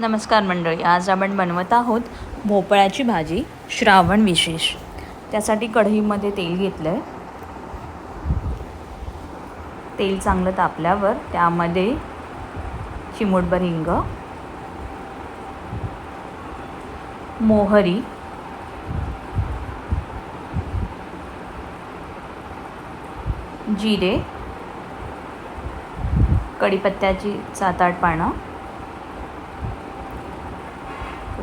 नमस्कार मंडळी आज आपण बनवत आहोत भोपळ्याची भाजी श्रावण विशेष. त्यासाठी कढईमध्ये तेल घेतलं आहे तेल चांगलं तापल्यावर त्यामध्ये चिमूटभर हिंग मोहरी जिरे कढीपत्त्याची सात आठ पानं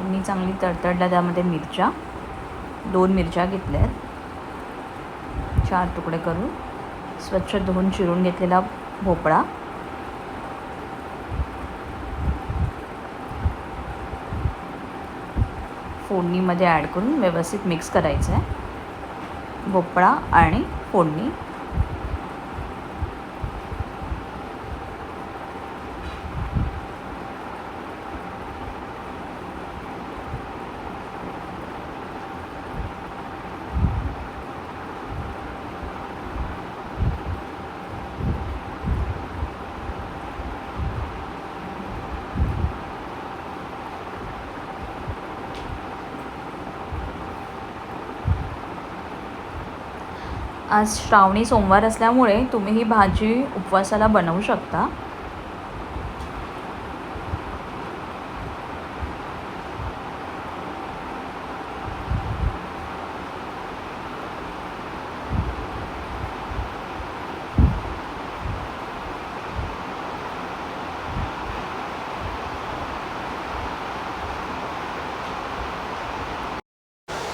मी चांगली तडतडल्या त्यामध्ये मिरच्या. दोन मिरच्या घेतल्या आहेत चार तुकडे करून. स्वच्छ धुवून चिरून घेतलेला भोपळा. फोडणीमध्ये ॲड करून व्यवस्थित मिक्स करायचं आहे भोपळा आणि फोडणी. आज श्रावणी सोमवार असल्यामुळे तुम्ही ही भाजी उपवासाला बनवू शकता.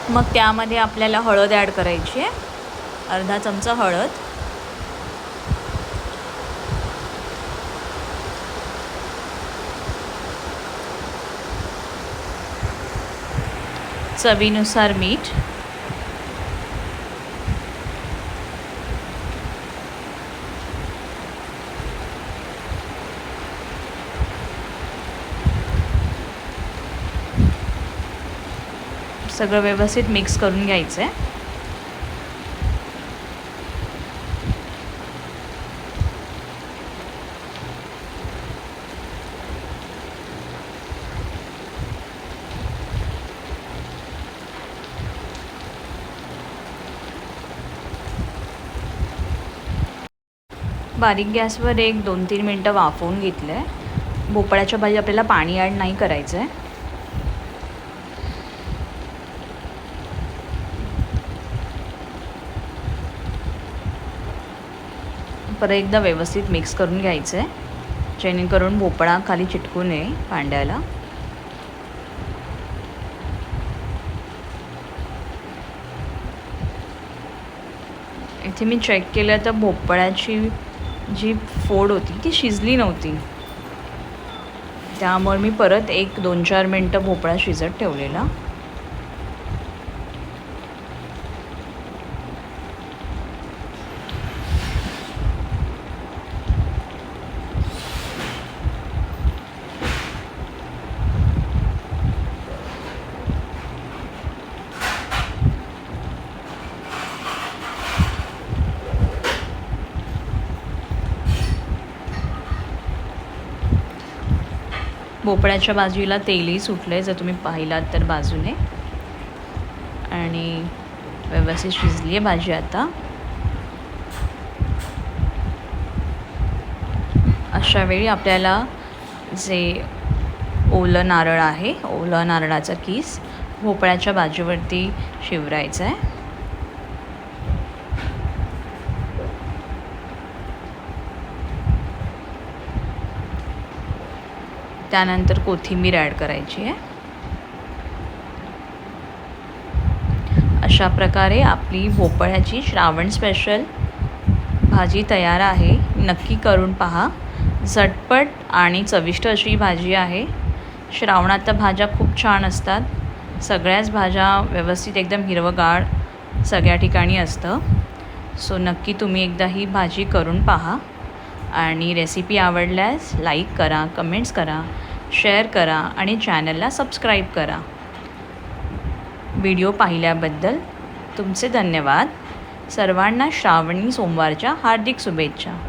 मग त्यामध्ये आपल्याला हळद ॲड करायची आहे. अर्धा चमचा हळद. चवीनुसार मीठ. सगळं व्यवस्थित मिक्स करून घ्यायचं आहे बारीक गॅसवर एक दोन तीन मिनटं वाफवून घेतलं आहे भोपळ्याच्या भाजी आपल्याला पाणी ॲड नाही करायचं आहे परत एकदा व्यवस्थित मिक्स करून घ्यायचं आहे जेणेकरून भोपळा खाली चिटकू नये भांड्याला. इथे मी चेक केलं तर भोपळ्याची जी फोड होती ती शिजली नव्हती. त्यामुळे मी परत एक दोन चार मिनटं भोपळा शिजत ठेवलेला. भोपळ्याच्या बाजूला तेलही सुटलं आहे जर तुम्ही पाहिलात तर बाजूने. आणि व्यवस्थित शिजली आहे भाजी आता. अशावेळी आपल्याला जे ओलं नारळ आहे ओलं नारळाचा किस भोपळ्याच्या बाजूवरती शिवरायचं आहे त्यानंतर कोथिंबीर ॲड करायची आहे. अशा प्रकारे आपली भोपळ्याची श्रावण स्पेशल भाजी तयार आहे. नक्की करून पहा. झटपट आणि चविष्ट अशी भाजी आहे. श्रावणात तर भाज्या खूप छान असतात. सगळ्याच भाज्या व्यवस्थित एकदम हिरवगाळ सगळ्या ठिकाणी असतं. सो नक्की तुम्ही एकदा ही भाजी करून पहा. आणि रेसिपी आवडल्यास लाईक करा कमेंट्स करा शेअर करा आणि चॅनलला सबस्क्राईब करा. व्हिडिओ पाहिल्याबद्दल तुमचे धन्यवाद. सर्वांना श्रावणी सोमवारच्या हार्दिक शुभेच्छा.